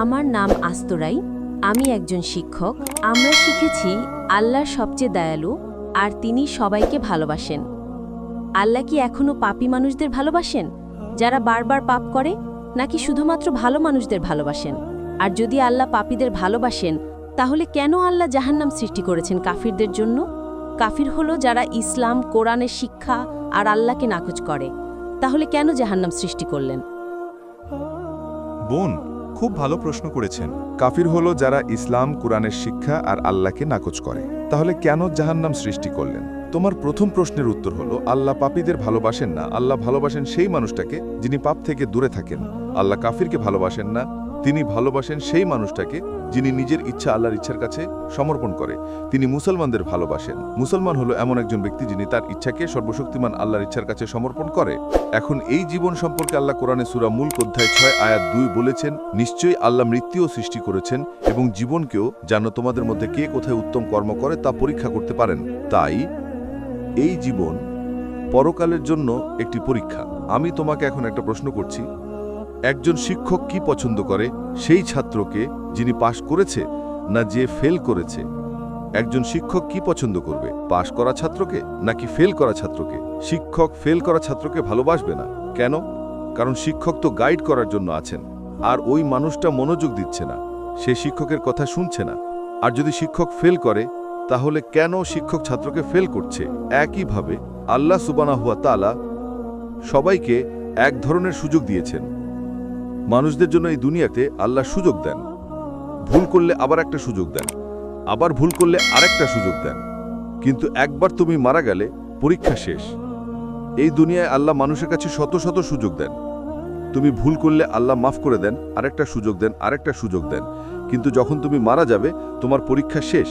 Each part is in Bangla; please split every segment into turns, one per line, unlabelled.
আমার নাম আস্তরাই, আমি একজন শিক্ষক। আমরা শিখেছি, আল্লাহ সবচেয়ে দয়ালু, আর তিনি সবাইকে ভালোবাসেন। আল্লাহ কি এখনও পাপি মানুষদের ভালোবাসেন? যারা বারবার পাপ করে, নাকি শুধুমাত্র ভালো মানুষদের ভালোবাসেন? আর যদি আল্লাহ পাপীদের ভালোবাসেন, তাহলে কেন আল্লাহ জাহান্নাম সৃষ্টি করেছেন কাফিরদের জন্য? কাফির হলো যারা ইসলাম, কোরআনের শিক্ষা আর আল্লাহকে নাকচ করে। তাহলে কেন জাহান্নাম সৃষ্টি করলেন?
বোন খুব ভালো প্রশ্ন করেছেন।
কাফির হলো যারা ইসলাম, কোরআনের শিক্ষা আর আল্লাহকে নাকচ করে। তাহলে কেন জাহান্নাম সৃষ্টি করলেন? তোমার প্রথম প্রশ্নের উত্তর হলো, আল্লাহ পাপীদের ভালোবাসেন না। আল্লাহ ভালোবাসেন সেই মানুষটাকে যিনি পাপ থেকে দূরে থাকেন। আল্লাহ কাফিরকে ভালোবাসেন না তিনি ভালোবাসেন সেই মানুষটাকে যিনি নিজের ইচ্ছা আল্লাহর ইচ্ছার কাছে সমর্পণ করে। তিনি মুসলমানদের ভালোবাসেন। মুসলমান হলো এমন একজন ব্যক্তি যিনি তার ইচ্ছাকে সর্বশক্তিমান আল্লাহর ইচ্ছার কাছে সমর্পণ করে। এখন এই জীবন সম্পর্কে আল্লাহ কোরআনে সুরা মূল অধ্যায় ছয়, আয়াত দুই বলেছেন, নিশ্চয়ই আল্লাহ মৃত্যুও সৃষ্টি করেছেন এবং জীবনকেও যেন তোমাদের মধ্যে কে কোথায় উত্তম কর্ম করে তা পরীক্ষা করতে পারেন। তাই এই জীবন পরকালের জন্য একটি পরীক্ষা। আমি তোমাকে এখন একটা প্রশ্ন করছি একজন শিক্ষক কি পছন্দ করে, সেই ছাত্রকে যিনি পাশ করেছে না যে ফেল করেছে। একজন শিক্ষক কি পছন্দ করবে, পাশ করা ছাত্রকে নাকি ফেল করা ছাত্রকে? শিক্ষক ফেল করা ছাত্রকে ভালোবাসবে না। কেন? কারণ শিক্ষক তো গাইড করার জন্য আছেন, আর ওই মানুষটা মনোযোগ দিচ্ছে না। সে শিক্ষকের কথা শুনছে না। আর যদি শিক্ষক ফেল করে, তাহলে কেন শিক্ষক ছাত্রকে ফেল করছে? একইভাবে আল্লাহ সুবানা হুয়া তালা সবাইকে এক ধরনের সুযোগ দিয়েছেন। মানুষদের জন্য এই দুনিয়াতে আল্লাহ সুযোগ দেন। ভুল করলে আবার একটা সুযোগ দেন। আবার ভুল করলে আরেকটা সুযোগ দেন। কিন্তু একবার তুমি মারা গেলে পরীক্ষা শেষ। এই দুনিয়ায় আল্লাহ মানুষের কাছে শত শত সুযোগ দেন। তুমি ভুল করলে আল্লাহ মাফ করে দেন, আরেকটা সুযোগ দেন, আরেকটা সুযোগ দেন। কিন্তু যখন তুমি মারা যাবে, তোমার পরীক্ষা শেষ।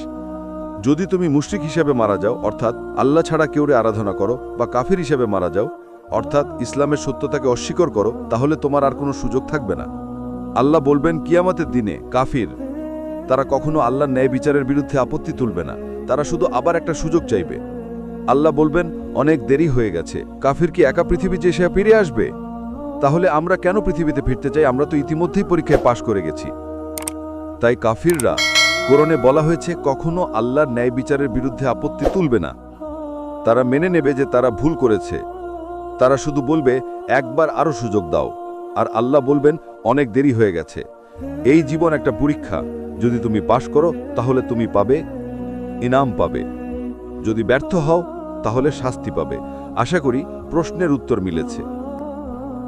যদি তুমি মুশরিক হিসেবে মারা যাও, অর্থাৎ আল্লাহ ছাড়া কেউরে আরাধনা করো বা কাফির হিসেবে মারা যাও অর্থাৎ ইসলামের সত্যতাকে অস্বীকার করো, তাহলে তোমার আর কোনো সুযোগ থাকবে না। আল্লাহ বলবেন, কিয়ামতের দিনে কাফির, তারা কখনো আল্লাহর ন্যায় বিচারের বিরুদ্ধে আপত্তি তুলবে না, তারা শুধু আবার একটা সুযোগ চাইবে। আল্লাহ বলবেন, অনেক দেরি হয়ে গেছে, কাফির কি একা পৃথিবী যে সে ফিরে আসবে? তাহলে আমরা কেন পৃথিবীতে ফিরতে চাই? আমরা তো ইতিমধ্যেই পরীক্ষায় পাশ করে গেছি। তাই কাফিররা কোরণে বলা হয়েছে, কখনো আল্লাহর ন্যায় বিচারের বিরুদ্ধে আপত্তি তুলবে না। তারা মেনে নেবে যে তারা ভুল করেছে। তারা শুধু বলবে, একবার আরও সুযোগ দাও। আর আল্লাহ বলবেন, অনেক দেরি হয়ে গেছে। এই জীবন একটা পরীক্ষা। যদি তুমি পাশ করো, তাহলে তুমি পাবে, ইনাম পাবে। যদি ব্যর্থ হও, তাহলে শাস্তি পাবে। আশা করি প্রশ্নের উত্তর মিলেছে।